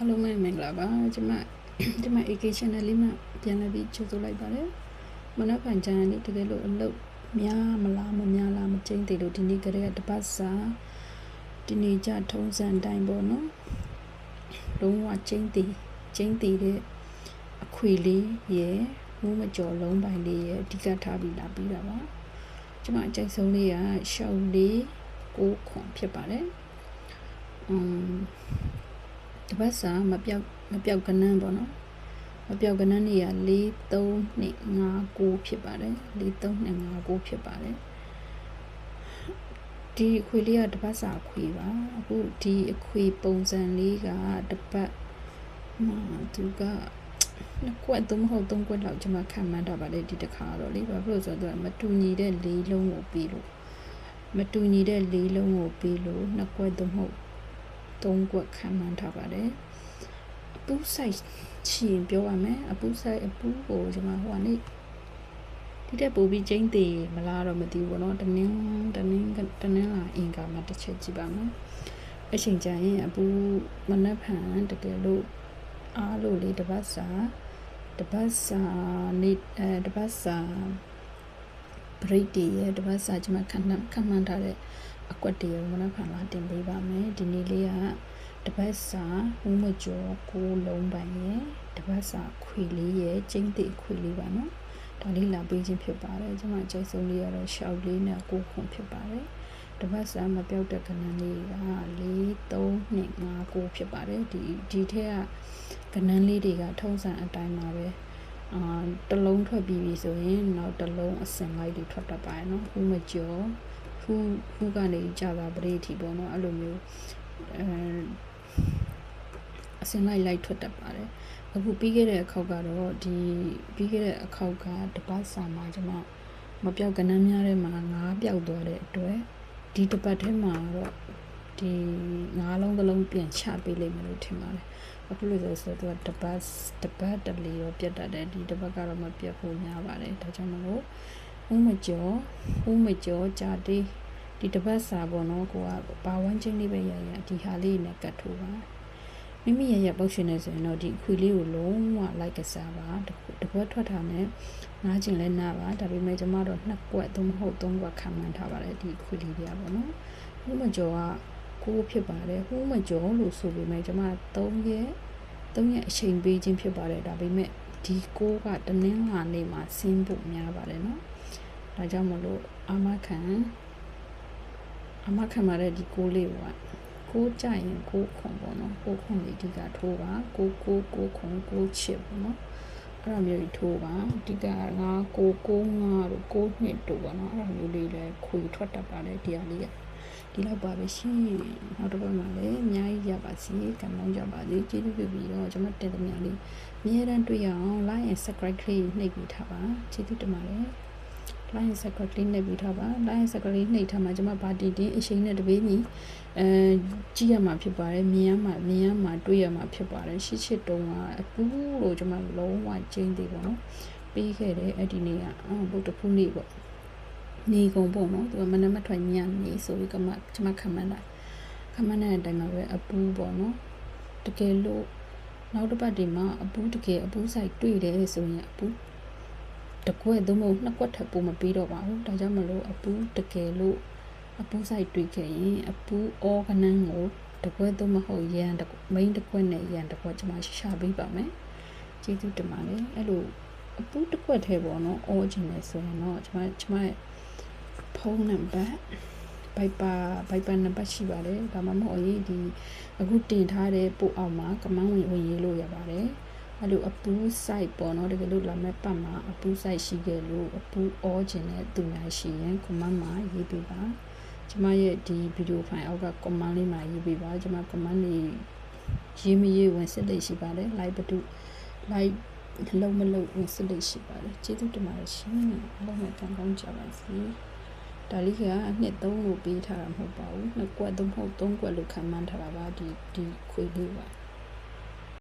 အားလုံးပဲမင်္ဂလာပါကျွန်မကျွန်မ AK channel လေးမှာပြန်လာပြီးကြိုဆိုလိုက်ပါတယ်မနက်ဖြန်ကျန်နေ့တကယ်လို့အလုပ်များမလားမများလားမကျင်းသေးလို့ဒီနေ့ကလေးကတပတ်စာဒီနေ့ကြထုံးစံတိုင်းပေါ့နော်လုံးဝကျင်းသေးကျင်းသေးတဲ့အခွေလေးရယ်မိုးမကြော်လုံးပိုင်းလေးရယ်အဓိကထားပြီးလာပြီးတာပါကျွန်မအကြိုက်ဆုံးလေးကရှောက်လေးကိုခွန်ဖြစ်ပါတယ်อืม တပတ်စာမပြောက်မပြောက်ကနန်းပေါ့နော်မပြောက်ကနန်းနေရ4 3နဲ့5 9ဖြစ်ပါတယ်4 3နဲ့5 9ဖြစ်ပါတယ်ဒီအခွေလေးကတပတ်စာအခွေပါအခုဒီအခွေပုံစံလေးကတပတ်မှာသူကနှစ်ကွက်သုံးမဟုတ်သုံးကွက်လောက်ကျွန်မခံမှန်းတာပါလေဒီတစ်ခါတော့လေဘာဖြစ်လို့ဆိုတော့မတူညီတဲ့လေးလုံးကိုပြီးလို့မတူညီတဲ့လေးလုံးကိုပြီးလို့နှစ်ကွက်သုံးမဟုတ် သုံးကွက်ခံမှန်းထားပါတယ်အပူဆိုင်ချင်ပြောရမယ်အပူဆိုင်အပူကိုကျွန်မဟိုကနေဒီတက်ပို့ပြီးကျင်းသေးမလားတော့မသိဘူးပေါ့နော်တနင်းတနင်းတနင်းလာအင်္ဂါမှာတစ်ချက်ကြည့်ပါမယ်အချိန်ကျရင်အပူမနှက်ဖန်တကယ်လို့အားလို့လေးတပတ်စာတပတ်စာနေအဲတပတ်စာ break တွေရဲ့တပတ်စာကျွန်မခံခံမှန်းထားတဲ့ အကွက်တွေမနှက်ဖန်လာတင်ပေးပါမယ်ဒီနေ့လေးကတပတ်စာဦးမကျော်ကိုလုံးပိုင်ရဲ့တပတ်စာခွေလေးရဲ့ကျင်းတိခွေလေးပါနော်ဒါလေးလာပေးခြင်းဖြစ်ပါတယ်ကျွန်မအကျိုက်ဆုံးလေးကတော့ရှောက်လေးနဲ့ကိုခွန်ဖြစ်ပါတယ်တပတ်စာမပြောက်တဲ့ကဏ္ဍလေးက4 3 2 5 9ဖြစ်ပါတယ်ဒီဒီထက်ကဏ္ဍလေးတွေကထုံးစံအတိုင်းပါပဲအာတလုံးထွက်ပြီးပြီဆိုရင်နောက်တလုံးအစင်လိုက်တွေထွက်တတ်ပါတယ်နော်ဥမကျော် ဖူးဖူးကနေကြာတာပရိထီပေါ့နော်အဲ့လိုမျိုးအဲအစင်လိုက်လိုက်ထွက်တတ်ပါတယ်အခုပြီးခဲ့တဲ့အခေါက်ကတော့ဒီပြီးခဲ့တဲ့အခေါက်ကတပတ်စာမှာကျွန်မမပြောက်ကနန်းများထဲမှာငါးပြောက်သွားတဲ့အတွက်ဒီတပတ်ထဲမှာတော့ဒီငါးလုံးတစ်လုံးပြန်ချပေးလိမ့်မယ်လို့ထင်ပါတယ်အခုလို့ဆိုဆိုတော့တပတ်တပတ်တလီတော့ပြတ်တတ်တယ်ဒီတပတ်ကတော့မပြတ်ဖို့များပါတယ်ဒါကြောင့်မလို့ ဦးမကျော်ဦးမကျော်ဂျာတေးဒီတပတ်စာပေါ့နော်ကိုကဘာဝန်းချင်းလေးပဲရရဒီဟာလေးနဲ့ကတ်ထိုးပါမိမိရရပုတ်ရှင်နေဆိုရင်တော့ဒီအခွေလေးကိုလုံးဝလိုက်ကစားပါတကွက်ထွက်တာနဲ့နားကျင်လဲနားပါဒါပေမဲ့ကျမတို့နှစ်ကွက်သုံးမဟုတ်သုံးကွက်ခံမှန်းထားပါတယ်ဒီအခွေလေးပြပါနော်ဦးမကျော်ကကိုဖြစ်ပါတယ်ဦးမကျော်လို့ဆိုပေမဲ့ကျမ3ရက်3ရက်အချိန်ပေးခြင်းဖြစ်ပါတယ်ဒါပေမဲ့ဒီကိုကတနင်္လာနေ့မှာဆင်းဖို့များပါတယ်နော် ဒါကြောင့်မလို့အာမခံအာမခံရတဲ့ဒီကိုလေးကကိုကြရင်ကိုခွန်ပေါ့နော်ကိုခွန်လေးဒီကထိုးပါကိုကိုကိုခွန်ကိုချစ်ပေါ့နော်အဲ့လိုမျိုးထိုးပါဒီကငါကိုကိုငါတို့ကိုနှစ်တို့ပေါ့နော်အဲ့လိုမျိုးလေးလည်းခွေထွက်တတ်ပါတယ်ဒီဟာလေးကဒီလောက်ပါပဲရှင်နောက်တစ်ပတ်မှာလည်းအများကြီးရပါစေကံကောင်းကြပါစေကျေးဇူးပြုပြီးတော့ကျွန်မတင်တဲ့များလေးအများတန်းတွေ့ရအောင် like and subscribe လေးနှိပ်ပြီးထားပါကျေးဇူးတင်ပါတယ် line circle လေးနှိပ်ပြီးထားပါ line circle လေးနှိပ်ထားမှာကျွန်မဗာတီတင်အချိန်နဲ့တပေးညီအဲကြည့်ရမှာဖြစ်ပါတယ်မြင်ရမှာမြင်ရမှာတွေ့ရမှာဖြစ်ပါတယ်ရှစ်ချစ်တုံးကအပူလို့ကျွန်မလုံးဝကျင်းသေးပါတော့ပြီးခဲ့တဲ့အဲ့ဒီနေ့ကဘုတ်တဖူးနေ့ပေါ့နေကုန်ပေါ့နော်သူကမနက်မထွက်ညနေဆိုပြီးကမှကျွန်မခံမှန်းတာခံမှန်းတဲ့အတိုင်းမှာပဲအပူပေါ့နော်တကယ်လို့နောက်တစ်ပတ်ဒီမှာအပူတကယ်အပူဆိုင်တွေ့တယ်ဆိုရင်အပူ တကွက်သုံးမဟုတ်နှစ်ကွက်ထပ်ပို့မပြီးတော့ပါဘူးဒါကြောင့်မလို့အပူတကယ်လို့အပူဆိုင်တွေ့ခဲ့ရင်အပူအောကနန်းကိုတကွက်သုံးမဟုတ်ရန်မိန်တကွက်နဲ့ရန်တကွက်ကျွန်မရှာပေးပါမယ်ကျေးဇူးတင်ပါတယ်အဲ့လိုအပူတကွက်ထဲပေါ့နော်အောချင်တယ်ဆိုရင်တော့ကျွန်မကျွန်မဖုန်းနံပါတ်ဘိုက်ပါဘိုက်ပါနံပါတ်ရှိပါတယ်ဒါမှမဟုတ်ရင်ဒီအခုတင်ထားတဲ့ပို့အောင်မှာကမန်းဝင်ဝင်ရေးလို့ရပါတယ် အဲ့လိုအပူး site ပေါ့နော်တကယ်လို့လာမဲ့ပတ်မှာအပူး site ရှိခဲ့လို့အပူး all ခြင်းတဲ့သူများရှိရင် comment မှာရေးပေးပါကျမရဲ့ဒီဗီဒီယိုဖိုင်အောက်က comment လေးမှာရေးပေးပါကျမ comment လေးရေးမရေးဝင်စစ်လေးရှိပါတယ် like ဘဒု like လုံးမလုံးဝင်စစ်လေးရှိပါတယ်ကျေးဇူးတင်ပါတယ်ရှင်အားလုံးနဲ့ကံကောင်းကြပါစေဒါလေးကအနှစ်3လို့ပေးထားတာမဟုတ်ပါဘူးနှစ်ကွက်သုံးဟုတ်3ကွက်လို့ခံမှန်းထားတာပါဒီဒီခွေလေးပါ